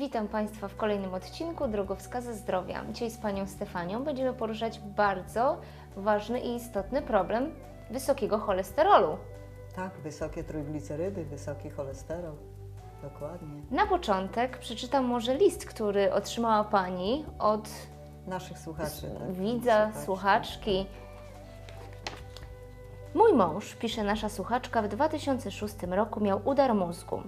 Witam Państwa w kolejnym odcinku Drogowskazy Zdrowia. Dzisiaj z Panią Stefanią będziemy poruszać bardzo ważny i istotny problem wysokiego cholesterolu. Tak, wysokie trójglicerydy, wysoki cholesterol. Dokładnie. Na początek przeczytam może list, który otrzymała Pani od Naszych słuchaczy. Tak, widza, słuchaczy. słuchaczki. Mój mąż, pisze nasza słuchaczka, w 2006 roku miał udar mózgu.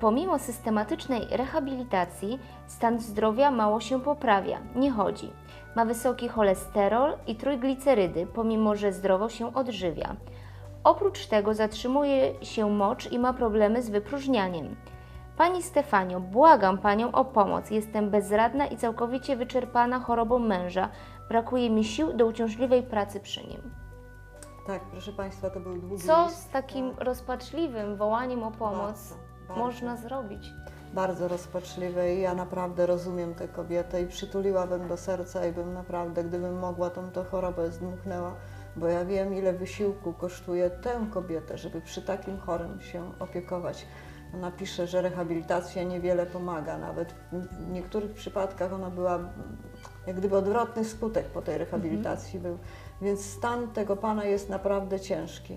Pomimo systematycznej rehabilitacji, stan zdrowia mało się poprawia, nie chodzi. Ma wysoki cholesterol i trójglicerydy, pomimo że zdrowo się odżywia. Oprócz tego zatrzymuje się mocz i ma problemy z wypróżnianiem. Pani Stefanio, błagam Panią o pomoc. Jestem bezradna i całkowicie wyczerpana chorobą męża. Brakuje mi sił do uciążliwej pracy przy nim. Tak, proszę Państwa, to był długi Co list. z takim rozpaczliwym wołaniem o pomoc Bardzo, bardzo. można zrobić? Bardzo rozpaczliwe i ja naprawdę rozumiem tę kobietę i przytuliłabym do serca i bym naprawdę, gdybym mogła, tą tę chorobę zdmuchnęła, bo ja wiem, ile wysiłku kosztuje tę kobietę, żeby przy takim chorym się opiekować. Ona pisze, że rehabilitacja niewiele pomaga, nawet w niektórych przypadkach ona była jak gdyby odwrotny skutek po tej rehabilitacji był, więc stan tego pana jest naprawdę ciężki.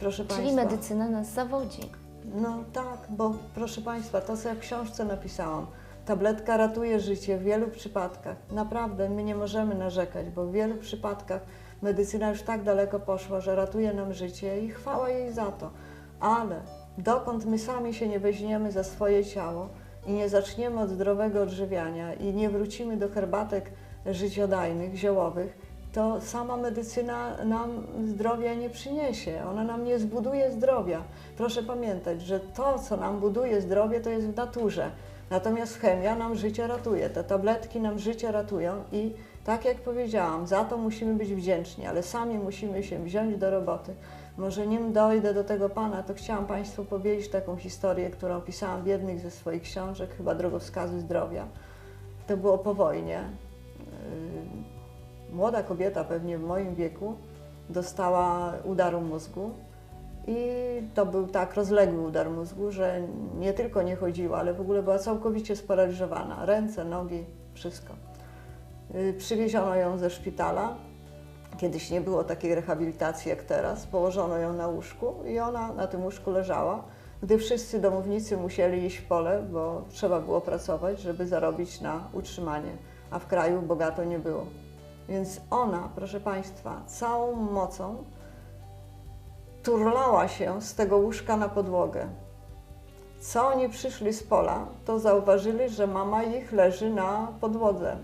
Proszę Czyli Państwa, medycyna nas zawodzi. No tak, bo proszę Państwa, to co ja w książce napisałam, tabletka ratuje życie w wielu przypadkach. Naprawdę, my nie możemy narzekać, bo w wielu przypadkach medycyna już tak daleko poszła, że ratuje nam życie i chwała jej za to. Ale dokąd my sami się nie weźmiemy za swoje ciało i nie zaczniemy od zdrowego odżywiania i nie wrócimy do herbatek życiodajnych, ziołowych, to sama medycyna nam zdrowia nie przyniesie. Ona nam nie zbuduje zdrowia. Proszę pamiętać, że to, co nam buduje zdrowie, to jest w naturze. Natomiast chemia nam życie ratuje. Te tabletki nam życie ratują i tak jak powiedziałam, za to musimy być wdzięczni, ale sami musimy się wziąć do roboty. Może nim dojdę do tego pana, to chciałam Państwu powiedzieć taką historię, którą opisałam w jednych ze swoich książek, chyba Drogowskazy Zdrowia. To było po wojnie. Młoda kobieta, pewnie w moim wieku, dostała udaru mózgu i to był tak rozległy udar mózgu, że nie tylko nie chodziła, ale w ogóle była całkowicie sparaliżowana. Ręce, nogi, wszystko. Yy, Przywieziono ją ze szpitala. Kiedyś nie było takiej rehabilitacji jak teraz. Położono ją na łóżku i ona na tym łóżku leżała. Gdy wszyscy domownicy musieli iść w pole, bo trzeba było pracować, żeby zarobić na utrzymanie, a w kraju bogato nie było. Więc ona, proszę Państwa, całą mocą turlała się z tego łóżka na podłogę. Co oni przyszli z pola, to zauważyli, że mama ich leży na podłodze.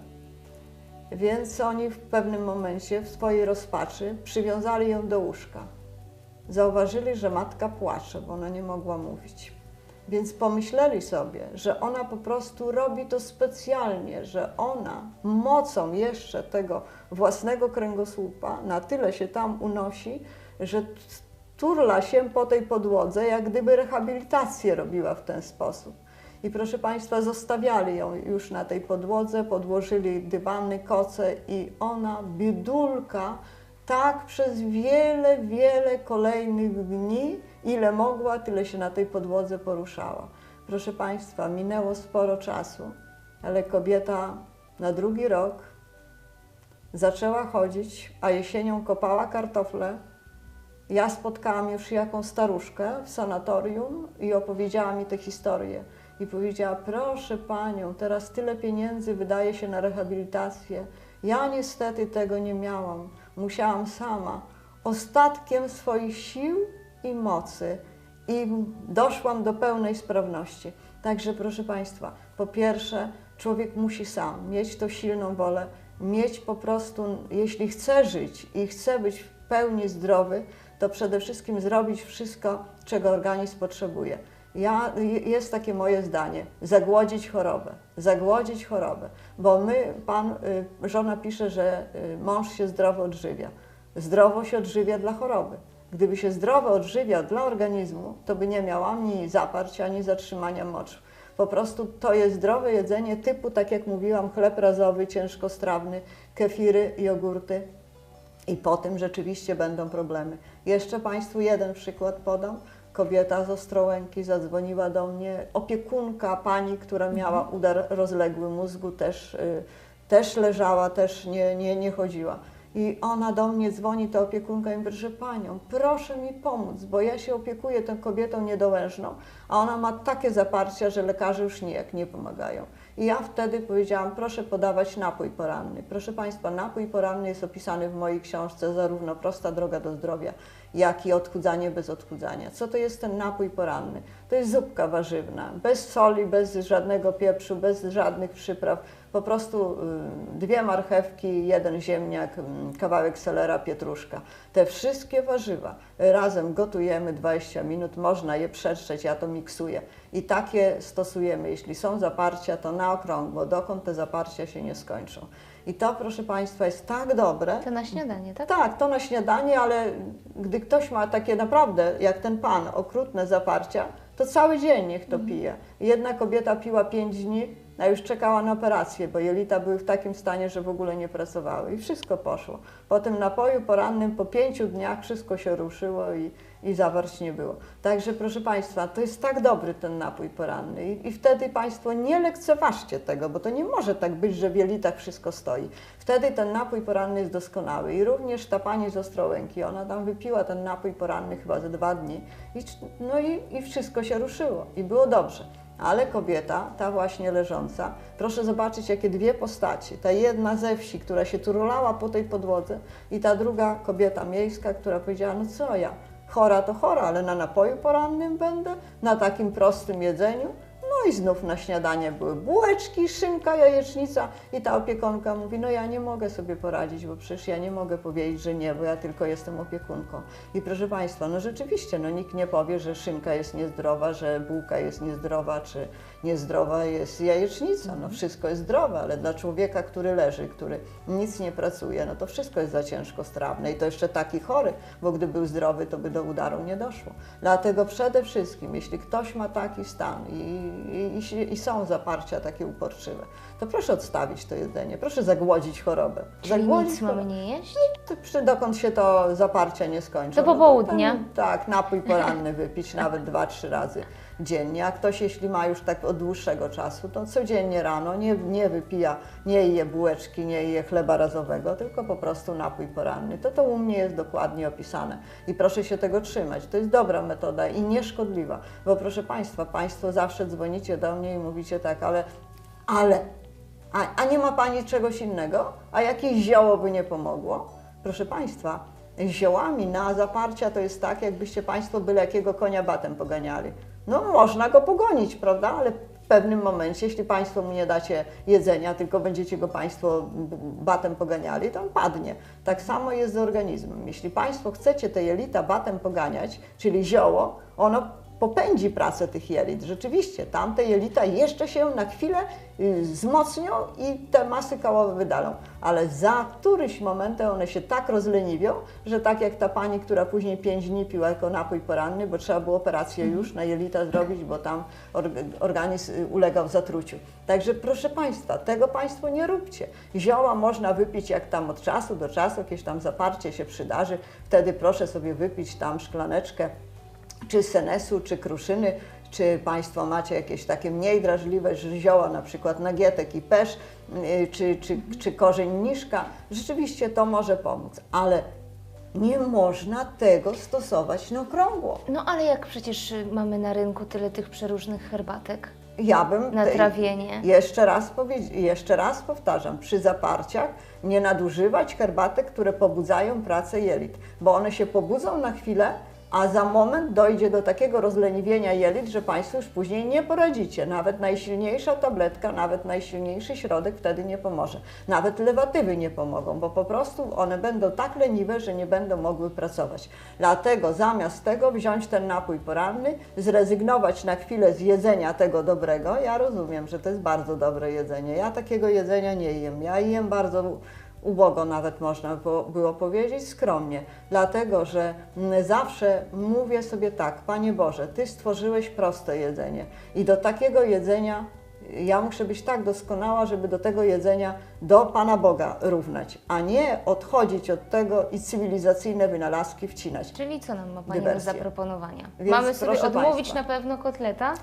Więc oni w pewnym momencie w swojej rozpaczy przywiązali ją do łóżka. Zauważyli, że matka płacze, bo ona nie mogła mówić. Więc pomyśleli sobie, że ona po prostu robi to specjalnie, że ona mocą jeszcze tego własnego kręgosłupa na tyle się tam unosi, że turla się po tej podłodze, jak gdyby rehabilitację robiła w ten sposób. I proszę Państwa, zostawiali ją już na tej podłodze, podłożyli dywany, koce i ona, biedulka, tak przez wiele, wiele kolejnych dni, ile mogła, tyle się na tej podłodze poruszała. Proszę Państwa, minęło sporo czasu, ale kobieta na drugi rok zaczęła chodzić, a jesienią kopała kartofle. Ja spotkałam już jakąś staruszkę w sanatorium i opowiedziała mi tę historię. I powiedziała, proszę Panią, teraz tyle pieniędzy wydaje się na rehabilitację. Ja niestety tego nie miałam. Musiałam sama, ostatkiem swoich sił i mocy i doszłam do pełnej sprawności. Także proszę Państwa, po pierwsze, człowiek musi sam mieć tą silną wolę, mieć po prostu, jeśli chce żyć i chce być w pełni zdrowy, to przede wszystkim zrobić wszystko, czego organizm potrzebuje. Ja, jest takie moje zdanie, zagłodzić chorobę, zagłodzić chorobę, bo my, pan, y, żona pisze, że y, mąż się zdrowo odżywia. Zdrowo się odżywia dla choroby. Gdyby się zdrowo odżywiał dla organizmu, to by nie miał ani zaparcia, ani zatrzymania moczu. Po prostu to jest zdrowe jedzenie typu, tak jak mówiłam, chleb razowy, ciężkostrawny, kefiry, jogurty, i po tym rzeczywiście będą problemy. Jeszcze Państwu jeden przykład podam. kobieta z Ostrołęki zadzwoniła do mnie, opiekunka pani, która miała udar rozległy mózgu, też, y, też leżała, też nie, nie, nie chodziła. I ona do mnie dzwoni, ta opiekunka i mówi, że panią, proszę mi pomóc, bo ja się opiekuję tą kobietą niedołężną, a ona ma takie zaparcia, że lekarze już nijak nie pomagają. I ja wtedy powiedziałam, proszę podawać napój poranny. Proszę Państwa, napój poranny jest opisany w mojej książce zarówno Prosta droga do zdrowia, jak i odchudzanie bez odchudzania. Co to jest ten napój poranny? To jest zupka warzywna, bez soli, bez żadnego pieprzu, bez żadnych przypraw. Po prostu y, dwie marchewki, jeden ziemniak, y, kawałek selera, pietruszka. Te wszystkie warzywa razem gotujemy 20 minut, można je przetrzeć, ja to miksuję. I takie stosujemy. Jeśli są zaparcia, to na okrągło, dokąd te zaparcia się nie skończą. I to, proszę Państwa, jest tak dobre. To na śniadanie, tak? Tak, to na śniadanie, ale gdy ktoś ma takie naprawdę, jak ten pan, okrutne zaparcia, to cały dzień niech to pije. Jedna kobieta piła 5 dni, a już czekała na operację, bo jelita były w takim stanie, że w ogóle nie pracowały i wszystko poszło. Po tym napoju porannym po pięciu dniach wszystko się ruszyło i, i zawarć nie było. Także proszę Państwa, to jest tak dobry ten napój poranny i, i wtedy Państwo nie lekceważcie tego, bo to nie może tak być, że w jelitach wszystko stoi. Wtedy ten napój poranny jest doskonały i również ta pani z Ostrołęki, ona tam wypiła ten napój poranny chyba ze dwa dni i, no i, i wszystko się ruszyło i było dobrze. Ale kobieta, ta właśnie leżąca, proszę zobaczyć, jakie dwie postaci. Ta jedna ze wsi, która się turlała po tej podłodze, i ta druga kobieta miejska, która powiedziała: No co ja, chora to chora, ale na napoju porannym będę, na takim prostym jedzeniu. No i znów na śniadanie były bułeczki, szynka, jajecznica i ta opiekunka mówi, no ja nie mogę sobie poradzić, bo przecież ja nie mogę powiedzieć, że nie, bo ja tylko jestem opiekunką. I proszę Państwa, no rzeczywiście, no nikt nie powie, że szynka jest niezdrowa, że bułka jest niezdrowa, czy niezdrowa jest jajecznica. No wszystko jest zdrowe, ale dla człowieka, który leży, który nic nie pracuje, no to wszystko jest za ciężko strawne i to jeszcze taki chory, bo gdy był zdrowy, to by do udaru nie doszło. Dlatego przede wszystkim, jeśli ktoś ma taki stan i, i, i, i są zaparcia takie uporczywe, to proszę odstawić to jedzenie, proszę zagłodzić chorobę. Czyli zagłodzić nic mamy nie jeść? to przy, dokąd się to zaparcia nie skończy. Do popołudnia. tak, napój poranny wypić nawet dwa, trzy razy dziennie. A ktoś, jeśli ma już tak od dłuższego czasu, to codziennie rano nie, nie wypija, nie je bułeczki, nie je chleba razowego, tylko po prostu napój poranny. To to u mnie jest dokładnie opisane. I proszę się tego trzymać. To jest dobra metoda i nieszkodliwa. Bo proszę Państwa, Państwo zawsze dzwonicie do mnie i mówicie tak, ale, ale a, a nie ma Pani czegoś innego? A jakieś zioło by nie pomogło? Proszę Państwa, ziołami na zaparcia to jest tak, jakbyście Państwo byle jakiego konia batem poganiali. No można go pogonić, prawda? Ale w pewnym momencie, jeśli Państwo mu nie dacie jedzenia, tylko będziecie go Państwo batem poganiali, to on padnie. Tak samo jest z organizmem. Jeśli Państwo chcecie te jelita batem poganiać, czyli zioło, ono popędzi pracę tych jelit. Rzeczywiście, tamte jelita jeszcze się na chwilę y, wzmocnią i te masy kałowe wydalą, ale za któryś momentem one się tak rozleniwią, że tak jak ta pani, która później 5 dni piła jako napój poranny, bo trzeba było operację już na jelita zrobić, bo tam org- organizm y, ulegał zatruciu. Także proszę Państwa, tego Państwo nie róbcie. Zioła można wypić jak tam od czasu do czasu, jakieś tam zaparcie się przydarzy, wtedy proszę sobie wypić tam szklaneczkę czy senesu, czy kruszyny, czy Państwo macie jakieś takie mniej drażliwe zioła, na przykład nagietek i pesz, yy, czy, czy, czy korzeń niszka, rzeczywiście to może pomóc, ale nie można tego stosować na okrągło. No ale jak przecież y, mamy na rynku tyle tych przeróżnych herbatek Ja bym na trawienie. Jeszcze raz, jeszcze raz powtarzam, przy zaparciach nie nadużywać herbatek, które pobudzają pracę jelit, bo one się pobudzą na chwilę, a za moment dojdzie do takiego rozleniwienia jelit, że Państwo już później nie poradzicie. Nawet najsilniejsza tabletka, nawet najsilniejszy środek wtedy nie pomoże. Nawet lewatywy nie pomogą, bo po prostu one będą tak leniwe, że nie będą mogły pracować. Dlatego zamiast tego wziąć ten napój poranny, zrezygnować na chwilę z jedzenia tego dobrego. Ja rozumiem, że to jest bardzo dobre jedzenie. Ja takiego jedzenia nie jem. Ja jem bardzo ubogo nawet można było, powiedzieć, skromnie, dlatego że zawsze mówię sobie tak, Panie Boże, Ty stworzyłeś proste jedzenie. I do takiego jedzenia Ja muszę być tak doskonała, żeby do tego jedzenia do Pana Boga równać, a nie odchodzić od tego i cywilizacyjne wynalazki wcinać. Czyli co nam ma Pani do zaproponowania? Więc Mamy sobie odmówić państwa. na pewno kotleta?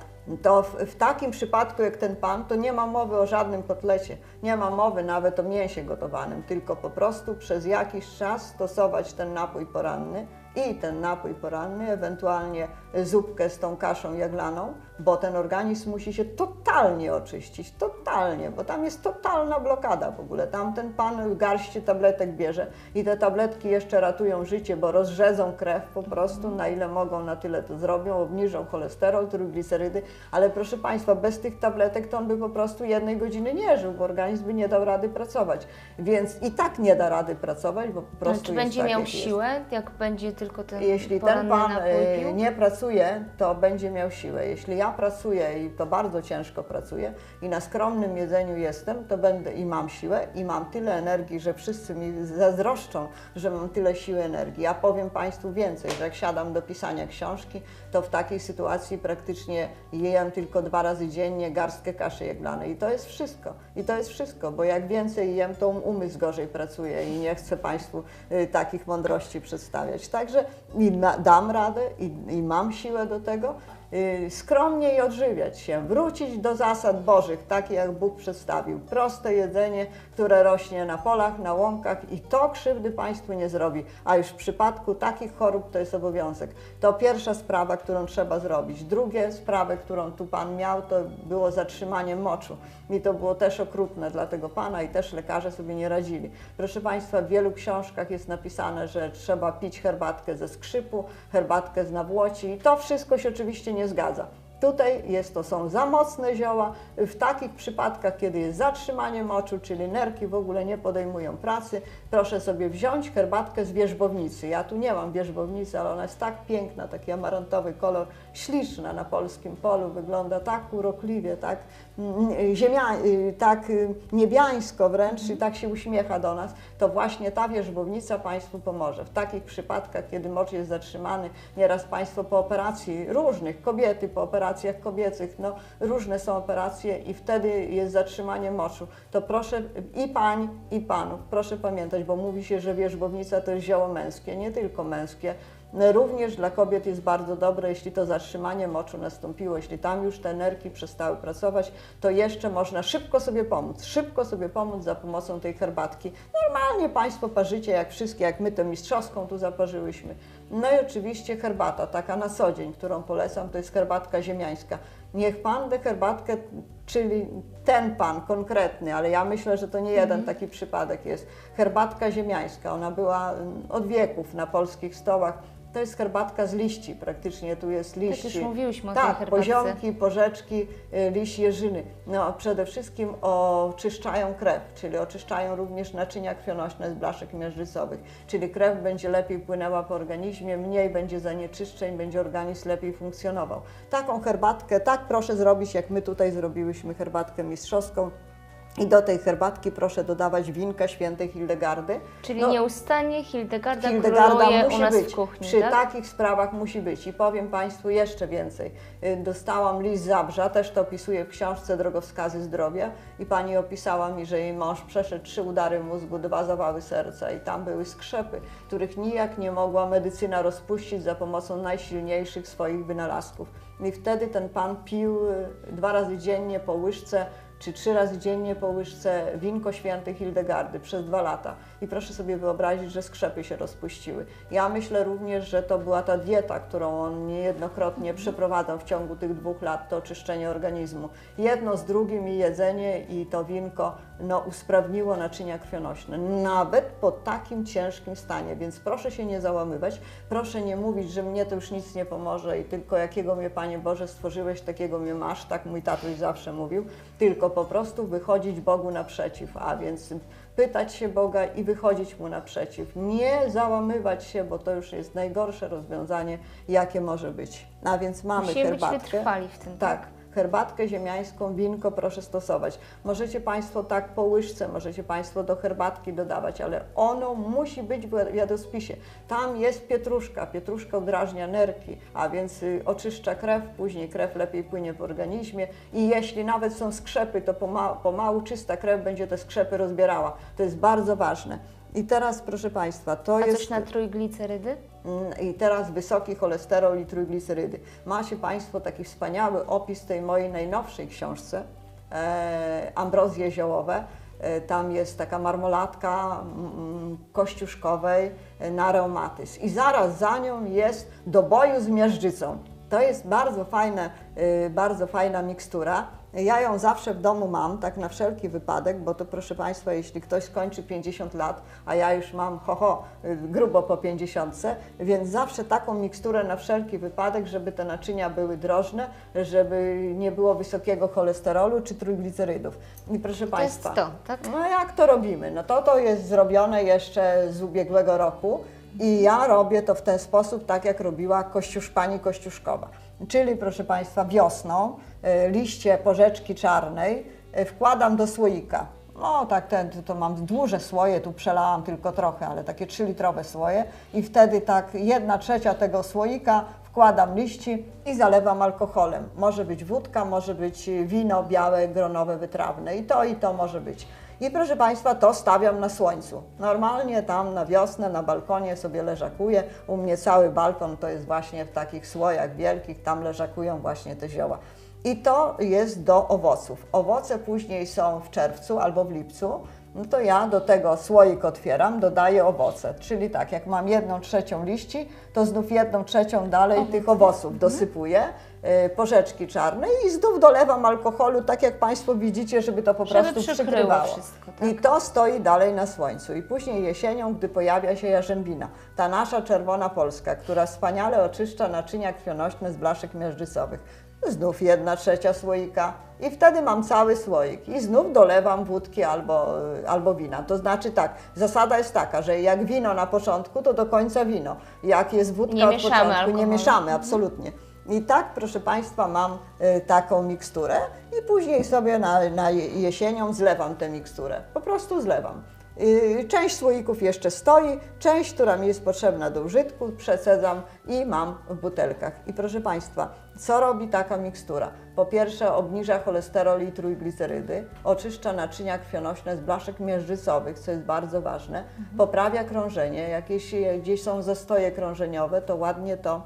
To w, w takim przypadku jak ten pan, to nie ma mowy o żadnym kotlecie, nie ma mowy nawet o mięsie gotowanym, tylko po prostu przez jakiś czas stosować ten napój poranny i ten napój poranny, ewentualnie zupkę z tą kaszą jaglaną, bo ten organizm musi się totalnie oczyścić, totalnie, bo tam jest totalna blokada w ogóle. Tam ten pan garści tabletek bierze i te tabletki jeszcze ratują życie, bo rozrzedzą krew po prostu, na ile mogą, na tyle to zrobią, obniżą cholesterol, trójglicerydy, ale proszę Państwa, bez tych tabletek to on by po prostu jednej godziny nie żył, bo organizm by nie dał rady pracować. Więc i tak nie da rady pracować, bo po prostu czy jest będzie tak, miał jak siłę, jak będzie tylko ten Jeśli ten pan e, nie pracuje, to będzie miał siłę. Jeśli ja pracuję i to bardzo ciężko pracuję i na skromnym jedzeniu jestem, to będę i mam siłę i mam tyle energii, że wszyscy mi zazdroszczą, że mam tyle siły energii. Ja powiem Państwu więcej, że jak siadam do pisania książki, to w takiej sytuacji praktycznie jem tylko dwa razy dziennie garstkę kaszy jaglanej i to jest wszystko. I to jest wszystko, bo jak więcej jem, to umysł gorzej pracuje i nie chcę Państwu y, takich mądrości przedstawiać. Także i dam radę i, i mam siłę do tego. y, Skromnie i odżywiać się, wrócić do zasad Bożych, takie jak Bóg przedstawił. Proste jedzenie, które rośnie na polach, na łąkach i to krzywdy Państwu nie zrobi. A już w przypadku takich chorób to jest obowiązek. To pierwsza sprawa, którą trzeba zrobić. Drugie sprawę, którą tu Pan miał, to było zatrzymanie moczu. I to było też okrutne dla tego Pana i też lekarze sobie nie radzili. Proszę Państwa, w wielu książkach jest napisane, że trzeba pić herbatkę ze skrzypu, herbatkę z nawłoci i to wszystko się oczywiście nie zgadza. Tutaj jest to są za mocne zioła. W takich przypadkach, kiedy jest zatrzymanie moczu, czyli nerki w ogóle nie podejmują pracy, proszę sobie wziąć herbatkę z wierzbownicy. Ja tu nie mam wierzbownicy, ale ona jest tak piękna, taki amarantowy kolor, śliczna na polskim polu, wygląda tak urokliwie, tak mm, ziemia, y, tak y, niebiańsko wręcz i tak się uśmiecha do nas, to właśnie ta wierzbownica Państwu pomoże. W takich przypadkach, kiedy mocz jest zatrzymany, nieraz Państwo po operacji różnych, kobiety po operacjach kobiecych, no różne są operacje i wtedy jest zatrzymanie moczu, to proszę i pań, i panów, proszę pamiętać, bo mówi się, że wierzbownica to jest zioło męskie, nie tylko męskie, Również dla kobiet jest bardzo dobre, jeśli to zatrzymanie moczu nastąpiło, jeśli tam już te nerki przestały pracować, to jeszcze można szybko sobie pomóc, szybko sobie pomóc za pomocą tej herbatki. Normalnie Państwo parzycie jak wszystkie, jak my tę mistrzowską tu zaparzyłyśmy. No i oczywiście herbata, taka na co dzień, którą polecam, to jest herbatka ziemiańska. Niech Pan tę herbatkę, czyli ten Pan konkretny, ale ja myślę, że to nie jeden taki przypadek jest, herbatka ziemiańska, ona była mm, od wieków na polskich stołach. To jest herbatka z liści, praktycznie tu jest liści. Tak już mówiłyśmy o tej Tak, herbatce. poziomki, porzeczki, y, liść jeżyny. No, przede wszystkim oczyszczają krew, czyli oczyszczają również naczynia krwionośne z blaszek miażdżycowych, czyli krew będzie lepiej płynęła po organizmie, mniej będzie zanieczyszczeń, będzie organizm lepiej funkcjonował. Taką herbatkę, tak proszę zrobić, jak my tutaj zrobiłyśmy herbatkę mistrzowską. I do tej herbatki proszę dodawać winka świętej Hildegardy. Czyli No, nieustannie Hildegarda, Hildegarda musi być. w kuchni, Przy tak? takich sprawach musi być. I powiem Państwu jeszcze więcej. Y, Dostałam list Zabrza, też to opisuję w książce Drogowskazy Zdrowia i pani opisała mi, że jej mąż przeszedł trzy udary mózgu, dwa zawały serca i tam były skrzepy, których nijak nie mogła medycyna rozpuścić za pomocą najsilniejszych swoich wynalazków. I wtedy ten pan pił y, dwa razy dziennie po łyżce czy trzy razy dziennie po łyżce winko świętej Hildegardy przez dwa lata. I proszę sobie wyobrazić, że skrzepy się rozpuściły. Ja myślę również, że to była ta dieta, którą on niejednokrotnie przeprowadzał w ciągu tych dwóch lat, to oczyszczenie organizmu. Jedno z drugim i jedzenie i to winko no, usprawniło naczynia krwionośne, nawet po takim ciężkim stanie, więc proszę się nie załamywać, proszę nie mówić, że mnie to już nic nie pomoże i tylko jakiego mnie Panie Boże stworzyłeś, takiego mnie masz, tak mój tatuś zawsze mówił, tylko po prostu wychodzić Bogu naprzeciw, a więc pytać się Boga i wychodzić Mu naprzeciw. Nie załamywać się, bo to już jest najgorsze rozwiązanie, jakie może być. A więc mamy Musimy być herbatkę. wytrwali w tym, Tak, Herbatkę ziemiańską, winko proszę stosować. Możecie Państwo tak po łyżce, możecie Państwo do herbatki dodawać, ale ono musi być w jadłospisie. Tam jest pietruszka, pietruszka udrażnia nerki, a więc y, oczyszcza krew, później krew lepiej płynie w organizmie i jeśli nawet są skrzepy, to poma- pomału czysta krew będzie te skrzepy rozbierała. To jest bardzo ważne. I teraz, proszę Państwa, to A jest... coś na trójglicerydy? Mm, I teraz wysoki cholesterol i trójglicerydy. Macie Państwo taki wspaniały opis tej mojej najnowszej książce, e, Ambrozje ziołowe. E, tam jest taka marmoladka mm, kościuszkowej e, na reumatyzm. I zaraz za nią jest do boju z miażdżycą. To jest bardzo fajne, y, bardzo fajna mikstura. Ja ją zawsze w domu mam, tak na wszelki wypadek, bo to proszę Państwa, jeśli ktoś skończy 50 lat, a ja już mam ho, ho y, grubo po 50, więc zawsze taką miksturę na wszelki wypadek, żeby te naczynia były drożne, żeby nie było wysokiego cholesterolu czy trójglicerydów. I proszę To Państwa, to, tak? no jak to robimy? No to to jest zrobione jeszcze z ubiegłego roku i ja robię to w ten sposób, tak jak robiła kościusz, pani Kościuszkowa. Czyli proszę Państwa, wiosną liście porzeczki czarnej e, wkładam do słoika. No tak, ten, to mam duże słoje, tu przelałam tylko trochę, ale takie 3-litrowe słoje i wtedy tak jedna trzecia tego słoika wkładam liści i zalewam alkoholem. Może być wódka, może być wino białe, gronowe, wytrawne i to i to może być. I proszę Państwa, to stawiam na słońcu. Normalnie tam na wiosnę, na balkonie sobie leżakuję. U mnie cały balkon to jest właśnie w takich słojach wielkich, tam leżakują właśnie te zioła. I to jest do owoców. Owoce później są w czerwcu albo w lipcu. No to ja do tego słoik otwieram, dodaję owoce. Czyli tak, jak mam jedną trzecią liści, to znów jedną trzecią dalej tych owoców dosypuję, y, porzeczki czarne i znów dolewam alkoholu, tak jak Państwo widzicie, żeby to po Żeby prostu przykrywało. wszystko, tak? I to stoi dalej na słońcu. I później jesienią, gdy pojawia się jarzębina, ta nasza czerwona polska, która wspaniale oczyszcza naczynia krwionośne z blaszek miażdżycowych. Znów jedna trzecia słoika i wtedy mam cały słoik i znów dolewam wódki albo, albo wina. To znaczy tak, zasada jest taka, że jak wino na początku, to do końca wino. Jak jest wódka Nie od mieszamy początku, nie alkoholu. mieszamy, absolutnie. I tak, proszę Państwa, mam y, taką miksturę i później sobie na, na je- jesienią zlewam tę miksturę. Po prostu zlewam. Y, Część słoików jeszcze stoi, część, która mi jest potrzebna do użytku, przesadzam i mam w butelkach. I proszę Państwa, co robi taka mikstura? Po pierwsze obniża cholesterol i trójglicerydy, oczyszcza naczynia krwionośne z blaszek miażdżycowych, co jest bardzo ważne, poprawia krążenie, jakieś e, gdzieś są zastoje krążeniowe, to ładnie to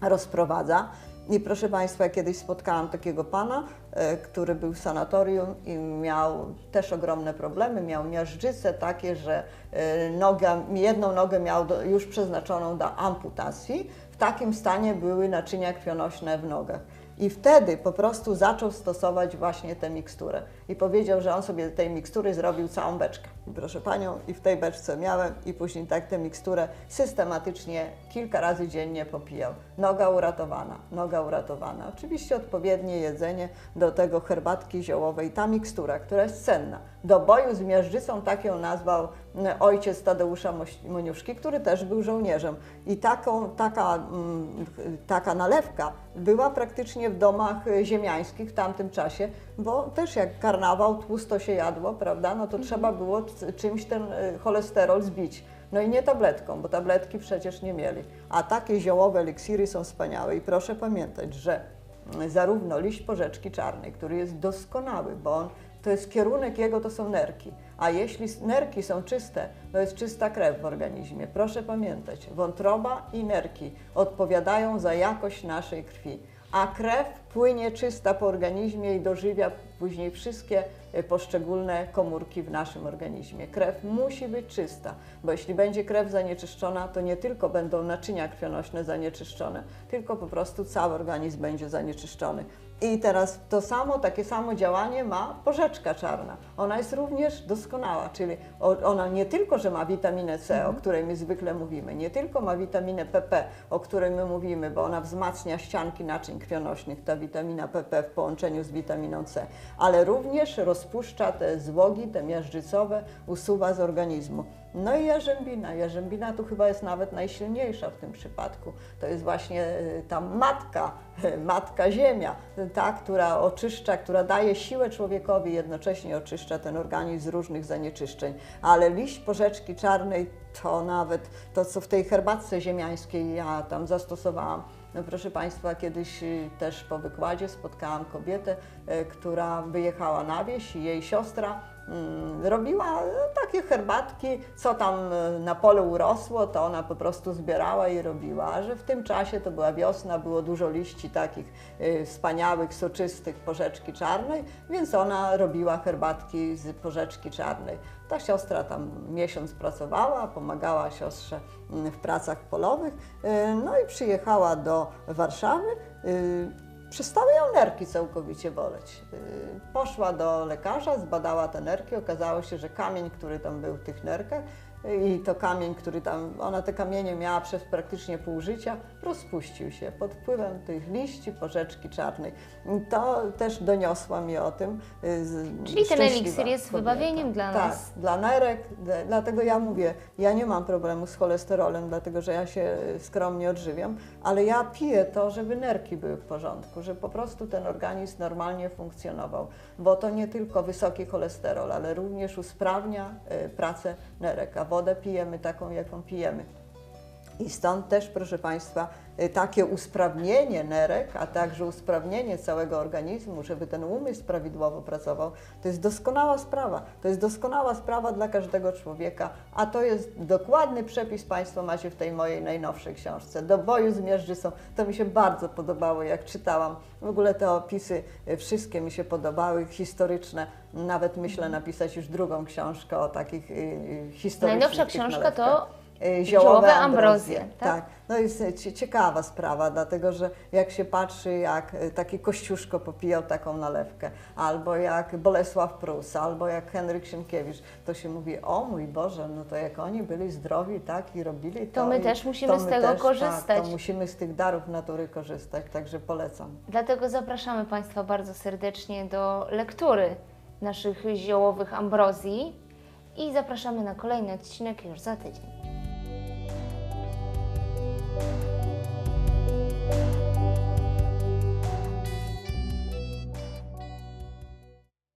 rozprowadza. I proszę Państwa, kiedyś spotkałam takiego pana, e, który był w sanatorium i miał też ogromne problemy. Miał miażdżyce takie, że e, noga, jedną nogę miał już przeznaczoną do amputacji. W takim stanie były naczynia krwionośne w nogach. I wtedy po prostu zaczął stosować właśnie tę miksturę. I powiedział, że on sobie tej mikstury zrobił całą beczkę. Proszę Panią, i w tej beczce miałem, i później tak tę miksturę systematycznie kilka razy dziennie popijał. Noga uratowana, noga uratowana. Oczywiście odpowiednie jedzenie, do tego herbatki ziołowej. Ta mikstura, która jest cenna. Do boju z miażdżycą, tak ją nazwał mm, ojciec Tadeusza Moniuszki, który też był żołnierzem. I taką, taka, mm, taka nalewka była praktycznie w domach y, ziemiańskich w tamtym czasie, bo też jak karnawał, tłusto się jadło, prawda, no to trzeba było czymś ten y, cholesterol zbić. No i nie tabletką, bo tabletki przecież nie mieli. A takie ziołowe eliksiry są wspaniałe i proszę pamiętać, że mm, zarówno liść porzeczki czarnej, który jest doskonały, bo on, to jest kierunek jego, to są nerki. A jeśli nerki są czyste, to jest czysta krew w organizmie. Proszę pamiętać, wątroba i nerki odpowiadają za jakość naszej krwi. A krew płynie czysta po organizmie i dożywia później wszystkie e, poszczególne komórki w naszym organizmie. Krew musi być czysta, bo jeśli będzie krew zanieczyszczona, to nie tylko będą naczynia krwionośne zanieczyszczone, tylko po prostu cały organizm będzie zanieczyszczony. I teraz to samo, takie samo działanie ma porzeczka czarna. Ona jest również doskonała, czyli ona nie tylko, że ma witaminę C, o której my zwykle mówimy, nie tylko ma witaminę PP, o której my mówimy, bo ona wzmacnia ścianki naczyń krwionośnych, ta witamina PP w połączeniu z witaminą C, ale również rozpuszcza te zwogi, te miażdżycowe, usuwa z organizmu. No i jarzębina. Jarzębina tu chyba jest nawet najsilniejsza w tym przypadku. To jest właśnie y, ta matka, matka ziemia, ta, która oczyszcza, która daje siłę człowiekowi, jednocześnie oczyszcza ten organizm z różnych zanieczyszczeń. Ale liść porzeczki czarnej to nawet to, co w tej herbatce ziemiańskiej ja tam zastosowałam. No proszę Państwa, kiedyś y, też po wykładzie spotkałam kobietę, która wyjechała na wieś i jej siostra robiła e, takie herbatki, co tam e, na polu urosło, to ona po prostu zbierała i robiła. A że w tym czasie to była wiosna, było dużo liści takich e, wspaniałych, soczystych porzeczki czarnej, więc ona robiła herbatki z porzeczki czarnej. Ta siostra tam miesiąc pracowała, pomagała siostrze mm, w pracach polowych, e, no i przyjechała do Warszawy. Przestały ją nerki całkowicie boleć. Yy, Poszła do lekarza, zbadała te nerki, okazało się, że kamień, który tam był w tych nerkach yy, i to kamień, który tam, ona te kamienie miała przez praktycznie pół życia, rozpuścił się pod wpływem tych liści porzeczki czarnej. To też doniosła mi o tym. z- Czyli ten eliksir jest kobieta. wybawieniem dla tak, nas. dla nerek, dlatego ja mówię, ja nie mam problemu z cholesterolem, dlatego że ja się skromnie odżywiam, ale ja piję to, żeby nerki były w porządku, żeby po prostu ten organizm normalnie funkcjonował, bo to nie tylko wysoki cholesterol, ale również usprawnia y, pracę nerek, a wodę pijemy taką, jaką pijemy. I stąd też, proszę Państwa, y, takie usprawnienie nerek, a także usprawnienie całego organizmu, żeby ten umysł prawidłowo pracował, to jest doskonała sprawa. To jest doskonała sprawa dla każdego człowieka, a to jest dokładny przepis Państwo macie w tej mojej najnowszej książce. Do boju zmierzży są. To mi się bardzo podobało, jak czytałam. W ogóle te opisy y, wszystkie mi się podobały, historyczne. Nawet myślę napisać już drugą książkę o takich y, historycznych Najnowsza książka to Y, Ziołowe ambrozje, tak? tak? No jest cie- ciekawa sprawa, dlatego że jak się patrzy, jak e, taki Kościuszko popijał taką nalewkę, albo jak Bolesław Prus, albo jak Henryk Sienkiewicz, to się mówi, o mój Boże, no to jak oni byli zdrowi, tak, i robili to. To my i też musimy to z my tego też, korzystać. Tak, to musimy z tych darów natury korzystać, także polecam. Dlatego zapraszamy Państwa bardzo serdecznie do lektury naszych ziołowych ambrozji i zapraszamy na kolejny odcinek już za tydzień.